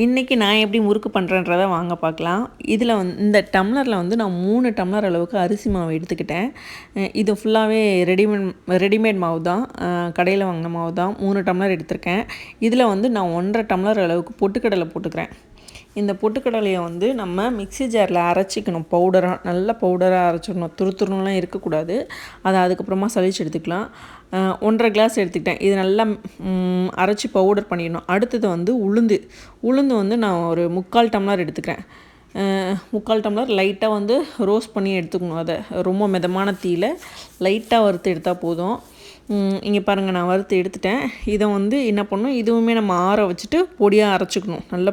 இன்றைக்கி நான் எப்படி முறுக்கு பண்ணுறேன்றதை வாங்க பார்க்கலாம். இதில் வந்து இந்த டம்ளரில் வந்து நான் மூணு டம்ளர் அளவுக்கு அரிசி மாவு எடுத்துக்கிட்டேன். இது ஃபுல்லாகவே ரெடிமேட் ரெடிமேட் மாவு தான். கடையில் வாங்கின மாவு தான். மூணு டம்ளர் எடுத்திருக்கேன். இதில் வந்து நான் ஒன்றரை டம்ளர் அளவுக்கு பொட்டுக்கடலை போட்டுக்கிறேன். இந்த பொட்டுக்கடலையை வந்து நம்ம மிக்ஸி ஜாரில் அரைச்சிக்கணும். பவுடராக நல்ல பவுடராக அரைச்சிடணும். துரு துருலாம் இருக்கக்கூடாது. அதை அதுக்கப்புறமா சளிச்சு எடுத்துக்கலாம். ஒன்றரை கிளாஸ் எடுத்துக்கிட்டேன். இது நல்லா அரைச்சி பவுடர் பண்ணிடணும். அடுத்தது வந்து உளுந்து. உளுந்து வந்து நான் ஒரு முக்கால் டம்ளர் எடுத்துக்கிறேன். முக்கால் டம்ளர் லைட்டாக வந்து ரோஸ்ட் பண்ணி எடுத்துக்கணும் அதை. ரொம்ப மிதமான தீயில் லைட்டாக வறுத்து எடுத்தால் போதும். இங்கே பாருங்கள் நான் வறுத்து எடுத்துட்டேன். இதை வந்து என்ன பண்ணணும்? இதுவுமே நம்ம ஆற வச்சுட்டு பொடியாக அரைச்சிக்கணும். நல்லா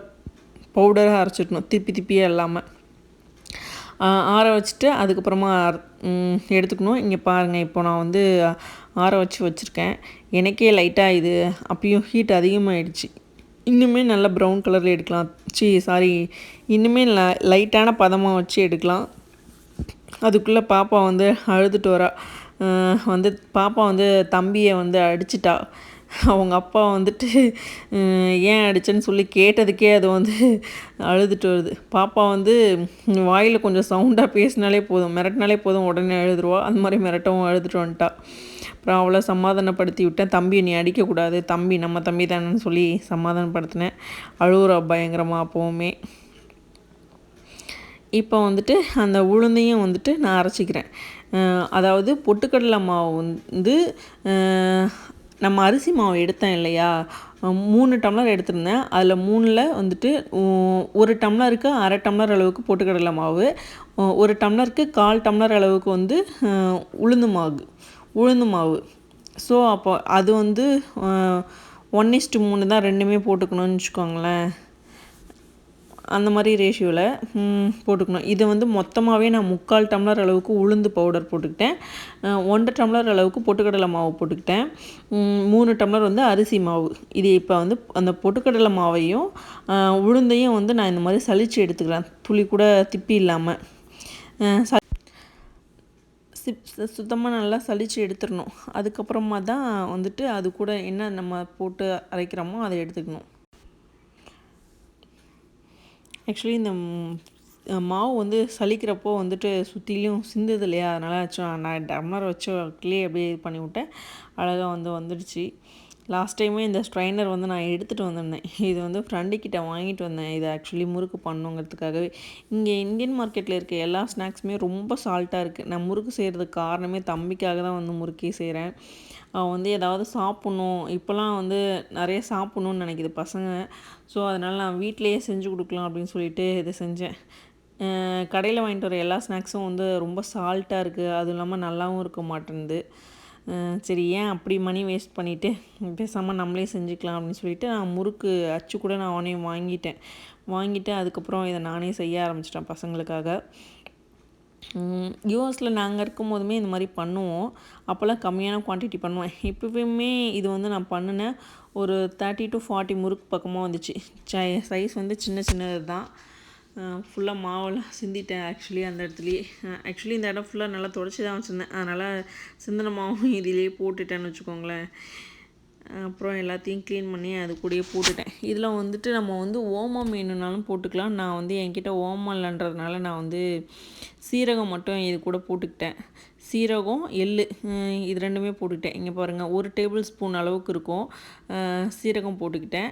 பவுடராக அரைச்சிக்கணும் திப்பி திப்பியே இல்லாமல் ஆற வச்சுட்டு அதுக்கப்புறமா எடுத்துக்கணும். இங்கே பாருங்கள் இப்போ நான் வந்து ஆற வச்சு வச்சுருக்கேன். எனக்கே லைட்டாக இது. அப்பயும் ஹீட் அதிகமாகிடுச்சு இன்னுமே நல்ல ப்ரௌன் கலரில் எடுக்கலாம். சி சாரி இன்னுமே ல லைட்டான பதமாக வச்சு எடுக்கலாம். அதுக்குள்ளே பாப்பா வந்து அழுதுட்டு வரா. வந்து பாப்பா வந்து தம்பியை வந்து அடிச்சிட்டா. அவங்க அப்பா வந்துட்டு ஏன் அடிச்சேன்னு சொல்லி கேட்டதுக்கே அது வந்து அழுதுட்டு வருது. பாப்பா வந்து வாயில் கொஞ்சம் சவுண்டாக பேசினாலே போதும். மிரட்டினாலே போதும். உடனே அழுதுருவா. அந்த மாதிரி மிரட்டவும் அழுதுட்டு வந்துட்டா. அப்புறம் அவளை சமாதானப்படுத்தி விட்டேன். தம்பி நீ அடிக்கக்கூடாது தம்பி நம்ம தம்பி தானேன்னு சொல்லி சமாதானப்படுத்தினேன். அழுகுறா பயங்கரமாக அப்போவுமே. இப்போ வந்துட்டு அந்த உளுந்தையும் வந்துட்டு நான் அரைச்சிக்கிறேன். அதாவது பொட்டுக்கடலை மாவு வந்து நம்ம அரிசி மாவு எடுத்தேன் இல்லையா? மூணு டம்ளர் எடுத்திருந்தேன். அதில் மூணில் வந்துட்டு ஒரு டம்ளருக்கு அரை டம்ளர் அளவுக்கு பொட்டுக்கடலை மாவு ஒரு டம்ளருக்கு கால் டம்ளர் அளவுக்கு வந்து உளுந்து மாவு உளுந்து மாவு. ஸோ அப்போ அது வந்து ஒன் இஸ்ட்டு மூணு தான் ரெண்டுமே போட்டுக்கணும்னு வச்சுக்கோங்களேன். அந்த மாதிரி ரேஷியோவில் போட்டுக்கணும். இது வந்து மொத்தமாகவே நான் முக்கால் டம்ளர் அளவுக்கு உளுந்து பவுடர் போட்டுக்கிட்டேன். ஒன்றரை டம்ளர் அளவுக்கு பொட்டுக்கடலை மாவு போட்டுக்கிட்டேன். மூணு டம்ளர் வந்து அரிசி மாவு. இது இப்போ வந்து அந்த பொட்டுக்கடலை மாவையும் உளுந்தையும் வந்து நான் இந்த மாதிரி சளிச்சு எடுத்துக்கிறேன். துளி கூட திப்பி இல்லாமல் சிப் சுத்தமாக நல்லா சளிச்சு எடுத்துடணும் அதுக்கப்புறமா தான் வந்துட்டு அது கூட என்ன நம்ம போட்டு அரைக்கிறோமோ அதை எடுத்துக்கணும். ஆக்சுவலி இந்த மாவு வந்து சலிக்கிறப்போ வந்துட்டு சுற்றிலையும் சிந்துது இல்லையா? அதனால் நான் டம்ளர் வச்சு கிளியே அப்படியே இது பண்ணி விட்டேன் அழகாக வந்து வந்துடுச்சு. லாஸ்ட் டைமே இந்த ஸ்ட்ரைனர் வந்து நான் எடுத்துகிட்டு வந்திருந்தேன். இது வந்து ஃப்ரெண்டுக்கிட்ட வாங்கிட்டு வந்தேன். இது ஆக்சுவலி முறுக்கு பண்ணுங்கிறதுக்காகவே. இங்கே இந்தியன் மார்க்கெட்டில் இருக்க எல்லா ஸ்நாக்ஸுமே ரொம்ப சால்ட்டாக இருக்குது நான் முறுக்கு செய்கிறதுக்கு காரணமே தம்பிக்காக தான் வந்து முறுக்கே செய்கிறேன் அவன் வந்து ஏதாவது சாப்பிட்ணும். இப்போலாம் வந்து நிறைய சாப்பிட்ணுன்னு நினைக்கிது பசங்க. ஸோ அதனால் நான் வீட்டிலேயே செஞ்சு கொடுக்கலாம் அப்படின்னு சொல்லிட்டு இதை செஞ்சேன். கடையில் வாங்கிட்டு வர எல்லா ஸ்நாக்ஸும் வந்து ரொம்ப சால்ட்டாக இருக்குது அதுவும் இல்லாமல் நல்லாவும் இருக்க மாட்டேன்து சரி ஏன் அப்படி மணி வேஸ்ட் பண்ணிவிட்டு பேசாமல் நம்மளே செஞ்சுக்கலாம் அப்படின்னு சொல்லிட்டு நான் முறுக்கு அச்சு கூட நான் அவனே வாங்கிட்டேன். வாங்கிட்டு அதுக்கப்புறம் இதை நானே செய்ய ஆரம்பிச்சிட்டேன் பசங்களுக்காக. யூஎஸில் நாங்கள் இருக்கும் போதுமே இந்த மாதிரி பண்ணுவோம். அப்போல்லாம் கம்மியான குவான்டிட்டி பண்ணுவேன். இப்போவுமே இது வந்து நான் பண்ணினேன் ஒரு தேர்ட்டி டு ஃபார்ட்டி முறுக்கு பக்கமாக வந்துச்சு. சைஸ் வந்து சின்ன சின்னது தான் ஃபுல்லாக மாவெல்லாம் சிந்திட்டேன் ஆக்சுவலி அந்த இடத்துலையே. ஆக்சுவலி இந்த இடம் ஃபுல்லாக நல்லா தொடச்சி தான் வச்சுருந்தேன். அதனால் சிந்தன மாவும் இதிலேயே போட்டுட்டேன்னு வச்சுக்கோங்களேன். அப்புறம் எல்லாத்தையும் க்ளீன் பண்ணி அது கூடயே போட்டுட்டேன். இதில் வந்துட்டு நம்ம வந்து ஓமம் வேணும்னாலும் போட்டுக்கலாம். நான் வந்து என்கிட்ட ஓமம் இல்லைன்றதுனால நான் வந்து சீரகம் மட்டும் இது கூட போட்டுக்கிட்டேன். சீரகம் எள்ளு இது ரெண்டுமே போட்டுக்கிட்டேன். இங்கே பாருங்கள் ஒரு டேபிள் ஸ்பூன் அளவுக்கு இருக்கும். சீரகம் போட்டுக்கிட்டேன்.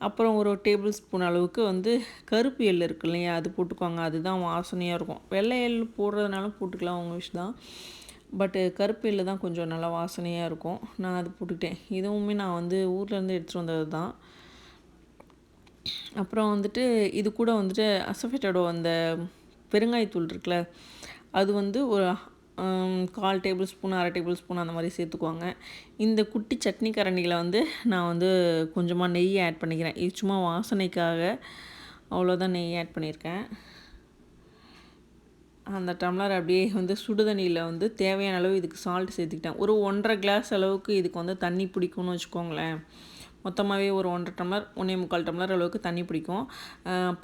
அப்புறம் ஒரு டேபிள் ஸ்பூன் அளவுக்கு வந்து கருப்பு எள் இருக்கு இல்லையா அது போட்டுக்கோங்க. அதுதான் வாசனையாக இருக்கும். வெள்ளை எள் போடுறதுனாலும் போட்டுக்கலாம் உங்கள் விஷ் தான். பட்டு கருப்பு எள்ளு தான் கொஞ்சம் நல்லா வாசனையாக இருக்கும். நான் அது போட்டுக்கிட்டேன். இதுவுமே நான் வந்து ஊர்லேருந்து எடுத்துகிட்டு வந்தது தான். அப்புறம் வந்துட்டு இது கூட வந்துட்டு அசஃபேட்டடோ அந்த பெருங்காயத்தூள் இருக்குல்ல அது வந்து ஒரு கால் டேபிள் ஸ்பூன் அரை டேபிள் ஸ்பூன் அந்த மாதிரி சேர்த்துக்குவாங்க. இந்த குட்டி சட்னி கரண்டியில் வந்து நான் வந்து கொஞ்சமாக நெய் ஆட் பண்ணிக்கிறேன். இது சும்மா வாசனைக்காக அவ்வளோதான் நெய் ஆட் பண்ணியிருக்கேன். அந்த டம்ளர் அப்படியே வந்து சுடுதண்ணியில் வந்து தேவையான அளவு இதுக்கு சால்ட் சேர்த்துக்கிட்டேன். ஒரு ஒன்றரை கிளாஸ் அளவுக்கு இதுக்கு வந்து தண்ணி பிடிக்கும்னு வச்சுக்கோங்களேன். மொத்தமாகவே ஒரு ஒன்றரை டம்ளர் ஒன்றே முக்கால் டம்ளர் அளவுக்கு தண்ணி பிடிக்கும்.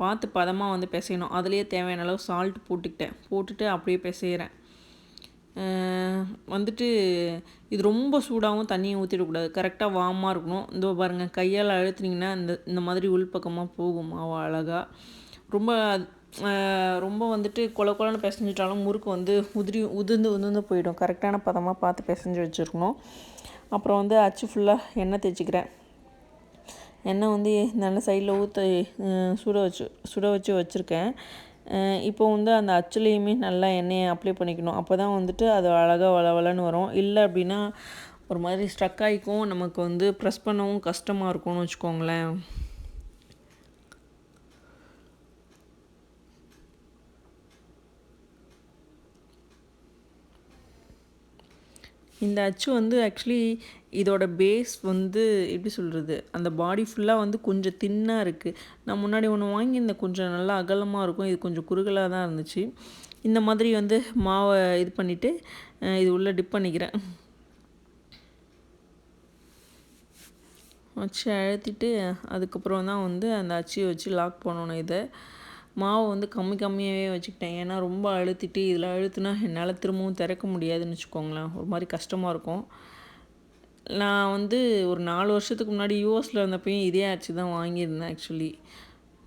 பார்த்து பதமாக வந்து பிசையணும். அதுலேயே தேவையான அளவு சால்ட் போட்டுக்கிட்டேன். போட்டுட்டு அப்படியே பிசைகிறேன் வந்துட்டு இது ரொம்ப சூடாகவும் தண்ணியை ஊற்றிடக்கூடாது கரெக்டாக வார்மாக இருக்கணும். இந்த பாருங்கள் கையால் அழுத்துனீங்கன்னா இந்த இந்த மாதிரி உள்பக்கமாக போகும் மாவு அழகாக ரொம்ப ரொம்ப வந்துட்டு கொல கொலன்னு பிசைஞ்சிட்டாலும் முறுக்கு வந்து உதிரி உதிர்ந்து உதிர்ந்து போயிடும். கரெக்டான பதமாக பார்த்து பிசைஞ்சு வச்சுருக்கணும். அப்புறம் வந்து அச்சு ஃபுல்லாக எண்ணெய் தேய்ச்சிக்கிறேன். எண்ணெய் வந்து நல்ல சைடில் ஊற்ற சுட வச்சு சுட வச்சு வச்சுருக்கேன். இப்போ வந்து அந்த அச்சுலேயுமே நல்லா எண்ணெயை அப்ளை பண்ணிக்கணும். அப்போ தான் வந்துட்டு அது அழகாக வளவலன்னு வரும். இல்லை அப்படின்னா ஒரு மாதிரி ஸ்ட்ரக் ஆகிக்கும். நமக்கு வந்து ப்ரெஸ் பண்ணவும் கஷ்டமாக இருக்கும்னு வச்சுக்கோங்களேன். இந்த அச்சு வந்து ஆக்சுவலி இதோட பேஸ் வந்து எப்படி சொல்கிறது அந்த பாடி ஃபுல்லாக வந்து கொஞ்சம் தின்னாக இருக்குது நான் முன்னாடி ஒன்று வாங்கியிருந்தேன் கொஞ்சம் நல்லா அகலமாக இருக்கும். இது கொஞ்சம் குறுகலாக தான் இருந்துச்சு. இந்த மாதிரி வந்து மாவை இது பண்ணிவிட்டு இது உள்ளே டிப் பண்ணிக்கிறேன். வச்சு அழுத்திட்டு அதுக்கப்புறம் தான் வந்து அந்த அச்சியை வச்சு லாக் பண்ணணும் இதை. மாவு வந்து கம்மி கம்மியாகவே வச்சுக்கிட்டேன். ஏன்னா ரொம்ப அழுத்திட்டு இதில் அழுத்துனா என்னால் திரும்பவும் திறக்க முடியாதுன்னு வச்சுக்கோங்களேன். ஒரு மாதிரி கஷ்டமாக இருக்கும். நான் வந்து ஒரு நாலு வருஷத்துக்கு முன்னாடி யூஎஸில் இருந்தப்பையும் இதே ஆச்சு தான் வாங்கியிருந்தேன் ஆக்சுவலி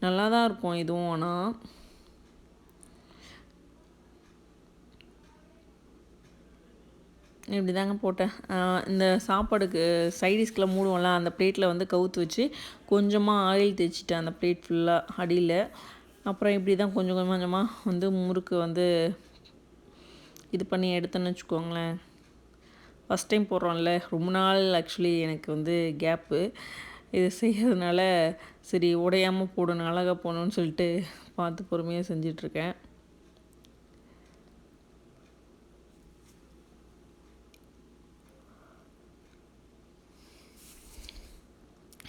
நல்லா தான் இருக்கும் இதுவும் ஆனால் இப்படி தாங்க போட்டேன் இந்த சாப்பாடுக்கு சைடிஸ்கில் மூடுவோம்ல அந்த பிளேட்டில் வந்து கவுத்து வச்சு கொஞ்சமாக ஆயில் தேய்ச்சிட்டேன் அந்த பிளேட் ஃபுல்லாக அடியில். அப்புறம் இப்படி தான் கொஞ்சம் கொஞ்சம் கொஞ்சமாக வந்து முறுக்கு வந்து இது பண்ணி எடுத்தேன்னு வச்சுக்கோங்களேன். ஃபஸ்ட் டைம் போடுறோம்ல ரொம்ப நாள் ஆக்சுவலி எனக்கு வந்து கேப்பு இது செய்கிறதுனால சரி உடையாமல் போடணும் அழகாக போகணுன்னு சொல்லிட்டு பார்த்து பொறுமையாக செஞ்சிட்ருக்கேன்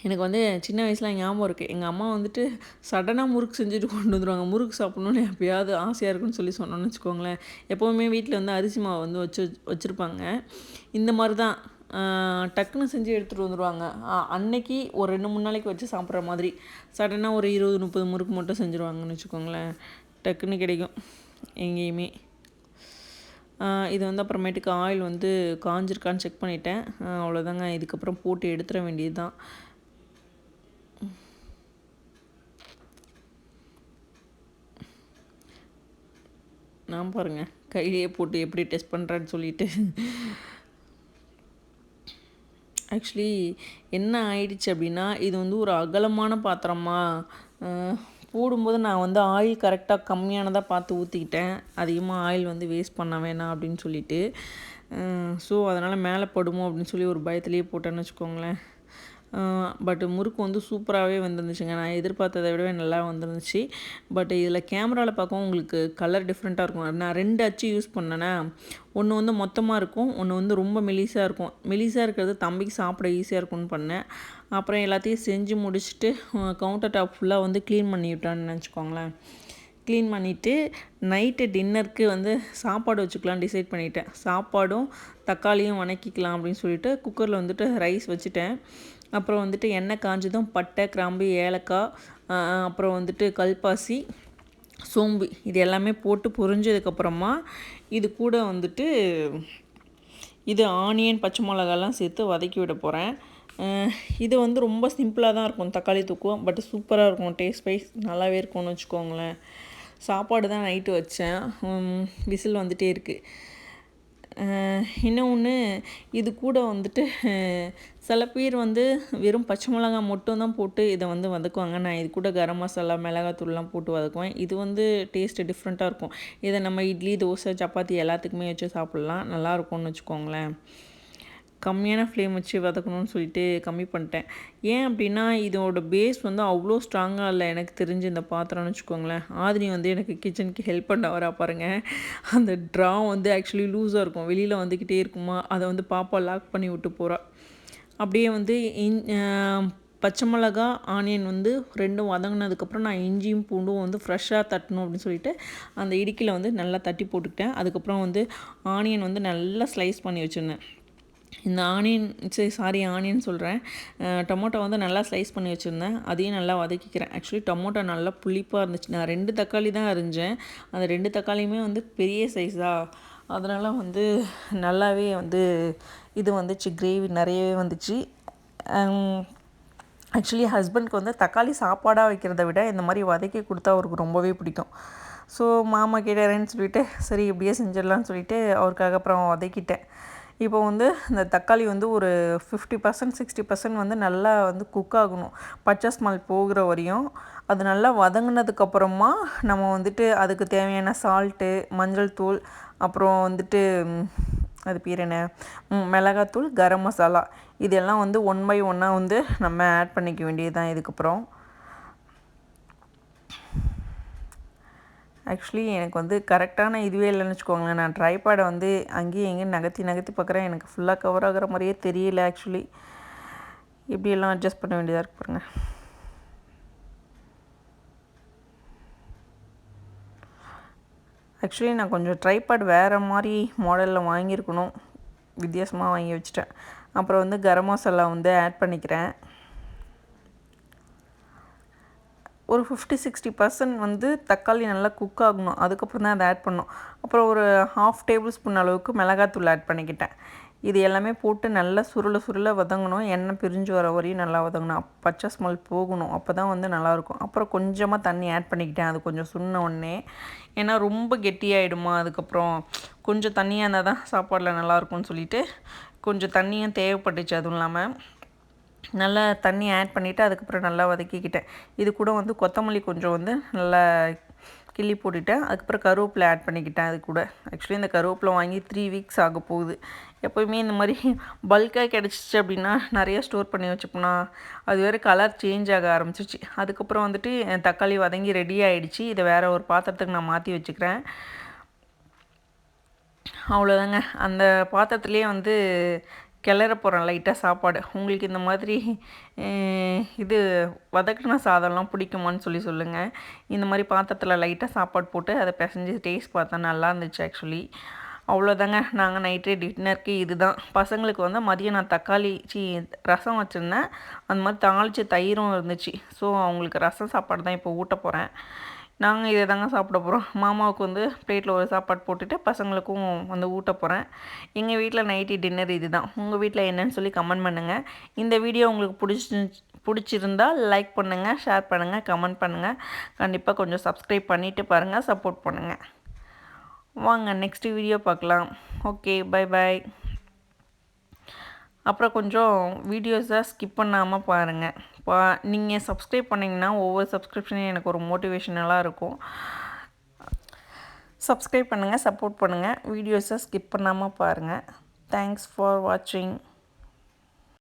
எனக்கு வந்து சின்ன வயசில் ஞாபகம் இருக்குது எங்கள் அம்மா வந்துட்டு சடனாக முறுக்கு செஞ்சுட்டு கொண்டு வந்துடுவாங்க முறுக்கு சாப்பிட்ணுன்னு எப்பயாவது ஆசையாக இருக்குன்னு சொல்லி சொன்னோன்னு வச்சுக்கோங்களேன். எப்போவுமே வீட்டில் வந்து அரிசி மாவு வந்து வச்சு வச்சுருப்பாங்க. இந்த மாதிரி தான் டக்குன்னு செஞ்சு எடுத்துகிட்டு வந்துடுவாங்க அன்னைக்கு ஒரு ரெண்டு மூணு நாளைக்கு வச்சு சாப்பிட்ற மாதிரி. சடனாக ஒரு இருபது முப்பது முறுக்கு மட்டும் செஞ்சுருவாங்கன்னு வச்சுக்கோங்களேன். டக்குன்னு கிடைக்கும் எங்கேயுமே. இது வந்து அப்புறமேட்டுக்கு ஆயில் வந்து காஞ்சிருக்கான்னு செக் பண்ணிட்டேன். அவ்வளோதாங்க இதுக்கப்புறம் போட்டு எடுத்துட வேண்டியது தான் நான் பாருங்கள் கையிலேயே போட்டு எப்படி டெஸ்ட் பண்ணுறேன்னு சொல்லிட்டு. ஆக்சுவலி என்ன ஆயிடுச்சு அப்படின்னா இது வந்து ஒரு அகலமான பாத்திரமா போடும்போது நான் வந்து ஆயில் கரெக்டாக கம்மியானதாக பார்த்து ஊற்றிக்கிட்டேன் அதிகமாக ஆயில் வந்து வேஸ்ட் பண்ண வேணாம் அப்படின்னு சொல்லிட்டு. ஸோ அதனால் மேலே படுமோ அப்படின்னு சொல்லி ஒரு பயத்துலேயே போட்டேன்னு வச்சுக்கோங்களேன். பட் முறுக்கு வந்து சூப்பராகவே வந்துருந்துச்சுங்க. நான் எதிர்பார்த்ததை விடவே நல்லா வந்துருந்துச்சு. பட் இதில் கேமராவில் பார்க்கவும் உங்களுக்கு கலர் டிஃப்ரெண்ட்டாக இருக்கும். நான் ரெண்டு அச்சு யூஸ் பண்ணேன்னா ஒன்று வந்து மொத்தமாக இருக்கும் ஒன்று வந்து ரொம்ப மெலிசாக இருக்கும். மெலிசாக இருக்கிறது தம்பிக்கு சாப்பிட ஈஸியாக இருக்கும்னு பண்ணேன். அப்புறம் எல்லாத்தையும் செஞ்சு முடிச்சுட்டு கவுண்டர் டாப் ஃபுல்லாக வந்து க்ளீன் பண்ணி விட்டான்னு நினச்சிக்கோங்களேன். க்ளீன் பண்ணிவிட்டு நைட்டு டின்னருக்கு வந்து சாப்பாடு வச்சுக்கலாம் டிசைட் பண்ணிட்டேன். சாப்பாடும் தக்காளியும் வணக்கிக்கலாம் அப்படின்னு சொல்லிட்டு குக்கரில் வந்துட்டு ரைஸ் வச்சுட்டேன். அப்புறம் வந்துட்டு எண்ணெய் காஞ்சதும் பட்டை கிராம்பு ஏலக்காய் அப்புறம் வந்துட்டு கல்பாசி சோம்பு இது எல்லாமே போட்டு பொரிஞ்சதுக்கப்புறமா இது கூட வந்துட்டு இது ஆனியன் பச்சை மிளகாலாம் சேர்த்து வதக்கி விட போகிறேன் இது வந்து ரொம்ப சிம்பிளாக தான் இருக்கும். தக்காளி தூக்குவோம் பட் சூப்பராக இருக்கும். டேஸ்ட் வைஸ் நல்லாவே இருக்கும்னு வச்சுக்கோங்களேன். சாப்பாடு தான் நைட்டு வச்சேன். விசில் வந்துகிட்டே இருக்குது இன்னொன்று இது கூட வந்துட்டு சில பேர் வந்து வெறும் பச்சை மிளகா மட்டும் தான் போட்டு இதை வந்து வதக்குவாங்க. நான் இது கூட கரம் மசாலா மிளகாத்தூள்லாம் போட்டு வதக்குவேன். இது வந்து டேஸ்ட்டு டிஃப்ரெண்ட்டாக இருக்கும். இதை நம்ம இட்லி தோசை சப்பாத்தி எல்லாத்துக்குமே வச்சு சாப்பிட்லாம். நல்லாயிருக்கும்னு வச்சுக்கோங்களேன். கம்மியான ஃப்ளேம் வச்சு வதக்கணும்னு சொல்லிட்டு கம்மி பண்ணிட்டேன். ஏன் அப்படின்னா இதோட பேஸ் வந்து அவ்வளோ ஸ்ட்ராங்காக இல்லை. எனக்கு தெரிஞ்சு இந்த பாத்திரம்னு வச்சுக்கோங்களேன். ஆதினி வந்து எனக்கு கிச்சனுக்கு ஹெல்ப் பண்ண வரா பாருங்கள் அந்த ட்ரா வந்து ஆக்சுவலி லூஸாக இருக்கும். வெளியில் வந்துக்கிட்டே இருக்குமா? அதை வந்து பாப்பா லாக் பண்ணி விட்டு போகிறா அப்படியே வந்து இன் பச்சை மிளகா ஆனியன் வந்து ரெண்டும் வதங்கினதுக்கப்புறம் நான் இஞ்சியும் பூண்டும் வந்து ஃப்ரெஷ்ஷாக தட்டணும் அப்படின்னு சொல்லிட்டு அந்த இடுக்கியில் வந்து நல்லா தட்டி போட்டுக்கிட்டேன். அதுக்கப்புறம் வந்து ஆனியன் வந்து நல்லா ஸ்லைஸ் பண்ணி வச்சுருந்தேன். இந்த ஆனியன் சரி சாரி ஆனியன் சொல்கிறேன் டொமோட்டோ வந்து நல்லா ஸ்லைஸ் பண்ணி வச்சுருந்தேன். அதையும் நல்லா வதக்கிக்கிறேன். ஆக்சுவலி டொமோட்டோ நல்லா புளிப்பாக இருந்துச்சு. நான் ரெண்டு தக்காளி தான் அரிஞ்சேன். அந்த ரெண்டு தக்காளியுமே வந்து பெரிய சைஸாக அதனால் வந்து நல்லாவே வந்து இது வந்துச்சு. கிரேவி நிறையவே வந்துச்சு. ஆக்சுவலி ஹஸ்பண்ட்க்கு வந்து தக்காளி சாப்பாடாக வைக்கிறத விட இந்த மாதிரி வதக்கி கொடுத்தா அவருக்கு ரொம்பவே பிடிக்கும். ஸோ மாமா கேட்டாரேன்னு சொல்லிவிட்டு சரி இப்படியே செஞ்சிடலான்னு சொல்லிவிட்டு அவருக்காக அப்புறம் வதக்கிட்டேன். இப்போ வந்து இந்த தக்காளி வந்து ஒரு ஃபிஃப்டி பர்சன்ட் சிக்ஸ்டி பர்சன்ட் வந்து நல்லா வந்து குக் ஆகணும். பச்சை ஸ்மெல் போகிற வரையும். அது நல்லா வதங்கினதுக்கப்புறமா நம்ம வந்துட்டு அதுக்கு தேவையான சால்ட்டு மஞ்சள் தூள் அப்புறம் வந்துட்டு அது பேர் என்ன? மிளகாத்தூள் கரம் மசாலா. இதெல்லாம் வந்து ஒன் பை ஒன்னாக வந்து நம்ம ஆட் பண்ணிக்க வேண்டியது தான் இதுக்கப்புறம். ஆக்சுவலி எனக்கு வந்து கரெக்டான இதுவே இல்லைன்னு வச்சுக்கோங்களேன். நான் ட்ரைபேடை வந்து அங்கேயும் எங்கேயும் நகர்த்தி நகர்த்தி பார்க்குறேன். எனக்கு ஃபுல்லாக கவர் ஆகிற மாதிரியே தெரியல ஆக்சுவலி இப்படியெல்லாம் அட்ஜஸ்ட் பண்ண வேண்டியதாக இருக்கு பாருங்கள் ஆக்சுவலி நான் கொஞ்சம் ட்ரைபேட் வேறு மாதிரி மாடலில் வாங்கியிருக்கணும். வித்தியாசமாக வாங்கி வச்சுட்டேன். அப்புறம் வந்து கரம் மசாலா வந்து ஆட் பண்ணிக்கிறேன். ஒரு ஃபிஃப்டி சிக்ஸ்டி பர்சன்ட் வந்து தக்காளி நல்லா குக் ஆகணும். அதுக்கப்புறம் தான் அதை ஆட் பண்ணணும். அப்புறம் ஒரு ஹாஃப் டேபிள் ஸ்பூன் அளவுக்கு மிளகாத்தூள் ஆட் பண்ணிக்கிட்டேன். இது எல்லாமே போட்டு நல்லா சுருள சுருள வதங்கணும். எண்ணெய் பிரிஞ்சு வர வரையும் நல்லா வதங்கணும். பச்சை ஸ்மெல் போகணும். அப்போ தான் வந்து நல்லாயிருக்கும் அப்புறம் கொஞ்சமாக தண்ணி ஆட் பண்ணிக்கிட்டேன். அது கொஞ்சம் சுண்ண உடனே. ஏன்னா ரொம்ப கெட்டியாகிடுமா அதுக்கப்புறம் கொஞ்சம் தண்ணியாக இருந்தால் தான் சாப்பாடில் நல்லாயிருக்கும்னு சொல்லிவிட்டு கொஞ்சம் தண்ணியும் தேவைப்பட்டுச்சு. அதுவும் இல்லாமல் நல்லா தண்ணி ஆட் பண்ணிவிட்டு அதுக்கப்புறம் நல்லா வதக்கிக்கிட்டேன். இது கூட வந்து கொத்தமல்லி கொஞ்சம் வந்து நல்லா கிள்ளி போட்டுவிட்டேன் அதுக்கப்புறம் கருவேப்பிலை ஆட் பண்ணிக்கிட்டேன் அது கூட. ஆக்சுவலி இந்த கருவேப்பிலை வாங்கி த்ரீ வீக்ஸ் ஆக போகுது. எப்போயுமே இந்த மாதிரி பல்காக கிடச்சிச்சு அப்படின்னா நிறைய ஸ்டோர் பண்ணி வச்சுப்போனா அது வேறு கலர் சேஞ்ச் ஆக ஆரம்பிச்சிச்சு அதுக்கப்புறம் வந்துட்டு தக்காளி வதங்கி ரெடி ஆகிடுச்சு இதை வேறு ஒரு பாத்திரத்துக்கு நான் மாற்றி வச்சுக்கிறேன். அவ்வளோதாங்க அந்த பாத்திரத்துலேயே வந்து கிளற போகிறேன் லைட்டாக சாப்பாடு. உங்களுக்கு இந்த மாதிரி இது வதக்கின சாதம்லாம் பிடிக்குமான்னு சொல்லி சொல்லுங்கள் இந்த மாதிரி பாத்திரத்தில் லைட்டாக சாப்பாடு போட்டு அதை பிசைஞ்சு டேஸ்ட் பார்த்தா நல்லா இருந்துச்சு ஆக்சுவலி அவ்வளோதாங்க நாங்கள் நைட்டு டின்னருக்கு இது தான் பசங்களுக்கு வந்து மதியம் நான் தக்காளி சி ரசம் வச்சுருந்தேன். அந்த மாதிரி தாளித்து தயிரும் இருந்துச்சு. ஸோ அவங்களுக்கு ரசம் சாப்பாடு தான் இப்போ ஊட்ட போகிறேன் நாங்கள் இதை தாங்க சாப்பிட போகிறோம் மாமாவுக்கு வந்து பிளேட்டில் ஒரு சாப்பாடு போட்டுட்டு பசங்களுக்கும் வந்து ஊட்ட போகிறேன் எங்கள் வீட்டில் நைட்டி டின்னர் இது தான் உங்கள் வீட்டில் என்னன்னு சொல்லி கமெண்ட் பண்ணுங்கள் இந்த வீடியோ உங்களுக்கு பிடிச்சி பிடிச்சிருந்தால் லைக் பண்ணுங்கள் ஷேர் பண்ணுங்கள் கமெண்ட் பண்ணுங்கள் கண்டிப்பாக கொஞ்சம் சப்ஸ்கிரைப் பண்ணிவிட்டு பாருங்கள் சப்போர்ட் பண்ணுங்கள் வாங்க நெக்ஸ்ட் வீடியோ பார்க்கலாம். ஓகே பை பாய் அப்புறம் கொஞ்சம் வீடியோஸை ஸ்கிப் பண்ணாமல் பாருங்கள் பா நீங்கள் சப்ஸ்கிரைப் பண்ணிங்கன்னா ஒவ்வொரு சப்ஸ்கிரிப்ஷனையும் எனக்கு ஒரு மோட்டிவேஷனலாக இருக்கும். சப்ஸ்கிரைப் பண்ணுங்கள் சப்போர்ட் பண்ணுங்கள் வீடியோஸை ஸ்கிப் பண்ணாமல் பாருங்கள் தேங்க்ஸ் ஃபார் வாட்சிங்